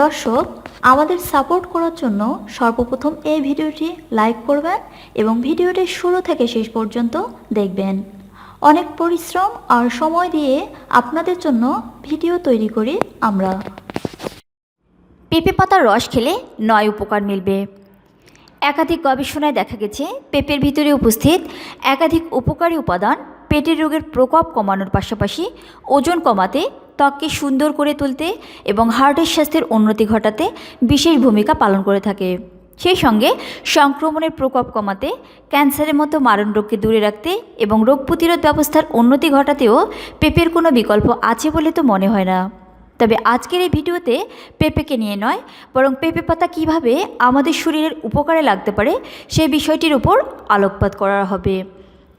দর্শক, আমাদের সাপোর্ট করার জন্য সর্বপ্রথম এই ভিডিওটি লাইক করবেন এবং ভিডিওটি শুরু থেকে শেষ পর্যন্ত দেখবেন। অনেক পরিশ্রম আর সময় দিয়ে আপনাদের জন্য ভিডিও তৈরি করি আমরা। পেঁপে পাতার রস খেলে নয় উপকার মিলবে। একাধিক গবেষণায় দেখা গেছে, পেঁপের ভিতরে উপস্থিত একাধিক উপকারী উপাদান পেটের রোগের প্রকোপ কমানোর পাশাপাশি ওজন কমাতে ত্বককে সুন্দর করে তুলতে এবং হার্টের স্বাস্থ্যের উন্নতি ঘটাতে বিশেষ ভূমিকা পালন করে থাকে। সেই সঙ্গে সংক্রমণের প্রকোপ কমাতে, ক্যান্সারের মতো মারণ রোগকে দূরে রাখতে এবং রোগ প্রতিরোধ ব্যবস্থার উন্নতি ঘটাতেও পেঁপের কোনো বিকল্প আছে বলে তো মনে হয় না। তবে আজকের এই ভিডিওতে পেঁপেকে নিয়ে নয়, বরং পেঁপে পাতা কীভাবে আমাদের শরীরের উপকারে লাগতে পারে সেই বিষয়টির উপর আলোকপাত করা হবে।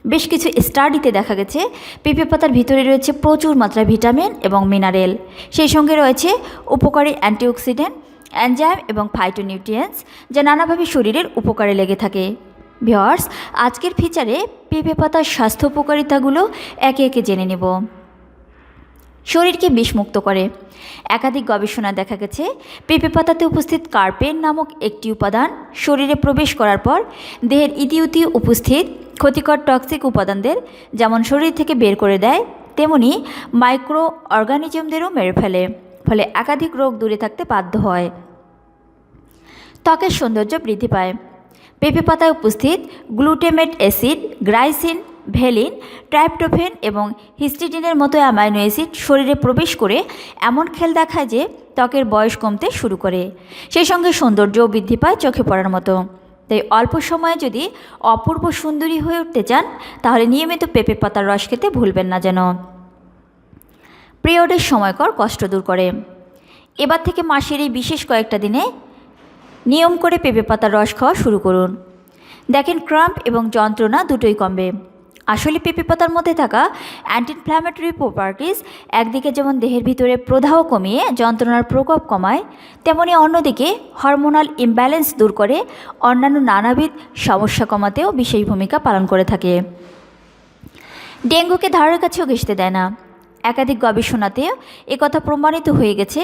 বেশ কিছু স্টাডিতে দেখা গেছে। পেঁপে পাতার ভিতরে রয়েছে প্রচুর মাত্রায় ভিটামিন এবং মিনারেল সেই সঙ্গে রয়েছে উপকারী অ্যান্টিঅক্সিডেন্ট অ্যানজাইম এবং ফাইটোনিউট্রিয়েন্টস যা নানাভাবে শরীরের উপকারে লেগে থাকে। ভিওয়ার্স আজকের ফিচারে পেঁপে পাতার স্বাস্থ্য উপকারিতাগুলো একে একে জেনে নেব। শরীরকে বিষমুক্ত করে। একাধিক গবেষণা দেখা গেছে, পেঁপে পাতাতে উপস্থিত কার্পেন নামক একটি উপাদান শরীরে প্রবেশ করার পর দেহের ইতিউতি উপস্থিত ক্ষতিকর টক্সিক উপাদানদের যেমন শরীর থেকে বের করে দেয়, তেমনি মাইক্রো অর্গানিজমদেরও মেরে ফেলে, ফলে একাধিক রোগ দূরে থাকতে বাধ্য হয়। ত্বকের সৌন্দর্য বৃদ্ধি পায়। পেঁপে পাতায় উপস্থিত গ্লুটেমেট অ্যাসিড, গ্রাইসিন ভেলিন ট্রাইপ্টোফেন এবং হিস্টিডিনের মতো অ্যামাইনো অ্যাসিড শরীরে প্রবেশ করে এমন খেল দেখায় যে ত্বকের বয়স কমতে শুরু করে। সেই সঙ্গে সৌন্দর্যও বৃদ্ধি পায় চোখে পড়ার মতো। তাই অল্প সময়ে যদি অপূর্ব সুন্দরী হয়ে উঠতে চান, তাহলে নিয়মিত পেঁপে পাতার রস খেতে ভুলবেন না যেন। পিরিয়ডের সময়কর কষ্ট দূর করে। এবার থেকে মাসের এই বিশেষ কয়েকটা দিনে নিয়ম করে পেঁপে পাতার রস খাওয়া শুরু করুন। দেখেন ক্রাম্প এবং যন্ত্রণা দুটোই কমবে। আসলে পেঁপে পাতার মধ্যে থাকা অ্যান্টি ইনফ্ল্যামেটরি প্রপার্টিস একদিকে যেমন দেহের ভিতরে প্রদাহ কমিয়ে যন্ত্রণার প্রকোপ কমায়, তেমনি অন্যদিকে হরমোনাল ইমব্যালেন্স দূর করে অন্যান্য নানাবিধ সমস্যা কমাতেও বিশেষ ভূমিকা পালন করে থাকে। ডেঙ্গুকে ধারের কাছেও ঘেঁষতে দেয় না। একাধিক গবেষণাতে একথা প্রমাণিত হয়ে গেছে।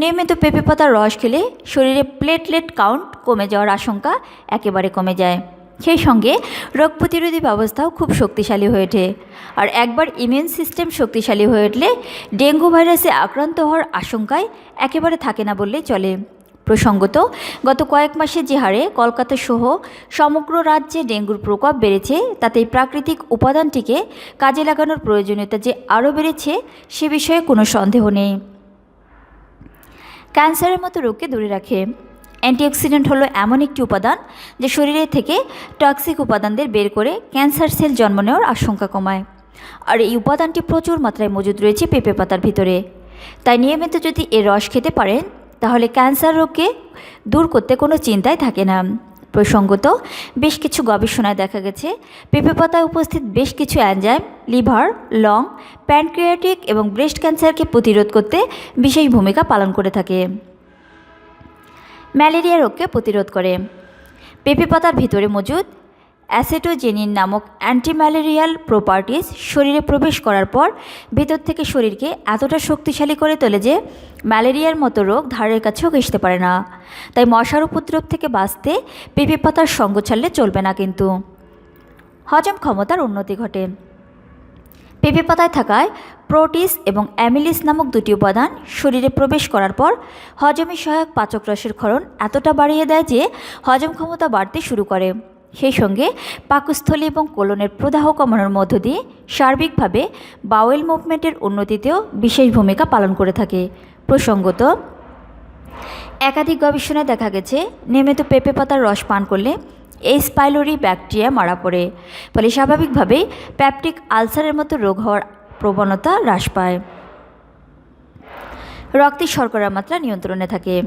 নিয়মিত পেঁপে পাতার রস খেলে শরীরে প্লেটলেট কাউন্ট কমে যাওয়ার আশঙ্কা একেবারে কমে যায়। সেই সঙ্গে রোগ প্রতিরোধী ব্যবস্থাও খুব শক্তিশালী হয়ে ওঠে। আর একবার ইমিউন সিস্টেম শক্তিশালী হয়ে উঠলে ডেঙ্গু ভাইরাসে আক্রান্ত হওয়ার আশঙ্কায় একেবারে থাকে না বললেই চলে। প্রসঙ্গত, গত কয়েক মাসে যে হারে কলকাতা সহ সমগ্র রাজ্যে ডেঙ্গুর প্রকোপ বেড়েছে, তাতে প্রাকৃতিক উপাদানটিকে কাজে লাগানোর প্রয়োজনীয়তা যে আরও বেড়েছে, সে বিষয়ে কোনো সন্দেহ নেই। ক্যান্সারের মতো রোগকে দূরে রাখে। অ্যান্টিঅক্সিডেন্ট হলো এমন একটি উপাদান যে শরীরে থেকে টক্সিক উপাদানদের বের করে ক্যান্সার সেল জন্ম নেওয়ার আশঙ্কা কমায়। আর এই উপাদানটি প্রচুর মাত্রায় মজুদ রয়েছে পেঁপে পাতার ভিতরে। তাই নিয়মিত যদি এর রস খেতে পারেন, তাহলে ক্যান্সার রোগকে দূর করতে কোনো চিন্তাই থাকে না। প্রসঙ্গত, বেশ কিছু গবেষণায় দেখা গেছে, পেঁপে পাতায় উপস্থিত বেশ কিছু অ্যানজাইম লিভার, লং, প্যানক্রিয়াটিক এবং ব্রেস্ট ক্যান্সারকে প্রতিরোধ করতে বিশেষ ভূমিকা পালন করে থাকে। ম্যালেরিয়া রোগকে প্রতিরোধ করে। পেঁপে পাতার ভিতরে মজুদ অ্যাসেটোজেনিন নামক অ্যান্টিম্যালেরিয়াল প্রপার্টিস শরীরে প্রবেশ করার পর ভেতর থেকে শরীরকে এতটা শক্তিশালী করে তোলে যে ম্যালেরিয়ার মতো রোগ ধারের কাছেও ঘেসতে পারে না। তাই মশার উপদ্রব থেকে বাঁচতে পেঁপে পাতার সঙ্গ ছাড়লে চলবে না কিন্তু। হজম ক্ষমতার উন্নতি ঘটে। পেঁপে পাতায় থাকায় প্রোটিস এবং অ্যামিলিস নামক দুটি উপাদান শরীরে প্রবেশ করার পর হজমে সহায়ক পাচক রসের ক্ষরণ এতটা বাড়িয়ে দেয় যে হজম ক্ষমতা বাড়তে শুরু করে। সেই সঙ্গে পাকস্থলী এবং কোলনের প্রদাহ কমানোর মধ্য দিয়ে সার্বিকভাবে বাওয়েল মুভমেন্টের উন্নতিতেও বিশেষ ভূমিকা পালন করে থাকে। প্রসঙ্গত, একাধিক গবেষণায় দেখা গেছে, নিয়মিত পেঁপে পাতার রস পান করলে এই স্পাইলোরি ব্যাকটেরিয়া মারা পড়ে, ফলে স্বাভাবিকভাবেই প্যাপটিক আলসারের মতো রোগ হওয়ার প্রবণতা হ্রাস পায়। রক্তে শর্করার মাত্রা নিয়ন্ত্রণে থাকে।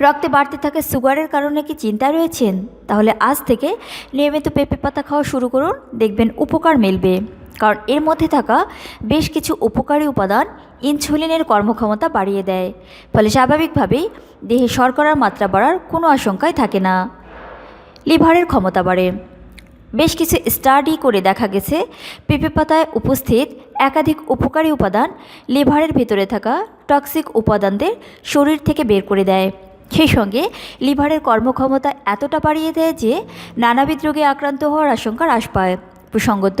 রক্তে বাড়তে থাকা সুগারের কারণে কি চিন্তায় রয়েছেন? তাহলে আজ থেকে নিয়মিত পেঁপে পাতা খাওয়া শুরু করুন, দেখবেন উপকার মিলবে। কারণ এর মধ্যে থাকা বেশ কিছু উপকারী উপাদান ইনসুলিনের কর্মক্ষমতা বাড়িয়ে দেয়। ফলে স্বাভাবিকভাবেই দেহে শর্করার মাত্রা বাড়ার কোনো আশঙ্কাই থাকে না। লিভারের ক্ষমতা বাড়ে। বেশ কিছু স্টাডি করে দেখা গেছে, পেঁপে পাতায় উপস্থিত একাধিক উপকারী উপাদান লিভারের ভেতরে থাকা টক্সিক উপাদানদের শরীর থেকে বের করে দেয়। সেই সঙ্গে লিভারের কর্মক্ষমতা এতটা বাড়িয়ে দেয় যে নানাবিধ রোগে আক্রান্ত হওয়ার আশঙ্কা হ্রাস পায়। প্রসঙ্গত,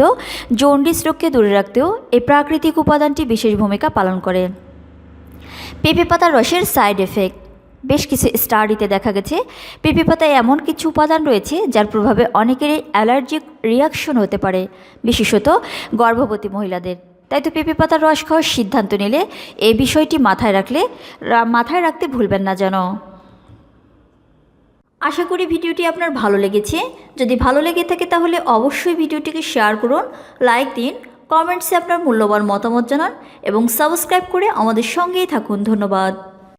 জন্ডিস রোগকে দূরে রাখতেও এই প্রাকৃতিক উপাদানটি বিশেষ ভূমিকা পালন করে। পেঁপে পাতার রসের সাইড এফেক্ট বেশ কিছু স্টাডিতে দেখা গেছে। পেঁপে পাতায় এমন কিছু উপাদান রয়েছে যার প্রভাবে অনেকেরই অ্যালার্জিক রিয়াকশন হতে পারে, বিশেষত গর্ভবতী মহিলাদের। তাই তো পেঁপে পাতার রস খাওয়ার সিদ্ধান্ত নিলে এই বিষয়টি মাথায় রাখলে মাথায় রাখতে ভুলবেন না যেন। আশা করি ভিডিওটি আপনার ভালো লেগেছে। যদি ভালো লেগে থাকে তাহলে অবশ্যই ভিডিওটিকে শেয়ার করুন, লাইক দিন, কমেন্টসে আপনার মূল্যবান মতামত জানান এবং সাবস্ক্রাইব করে আমাদের সঙ্গেই থাকুন। ধন্যবাদ।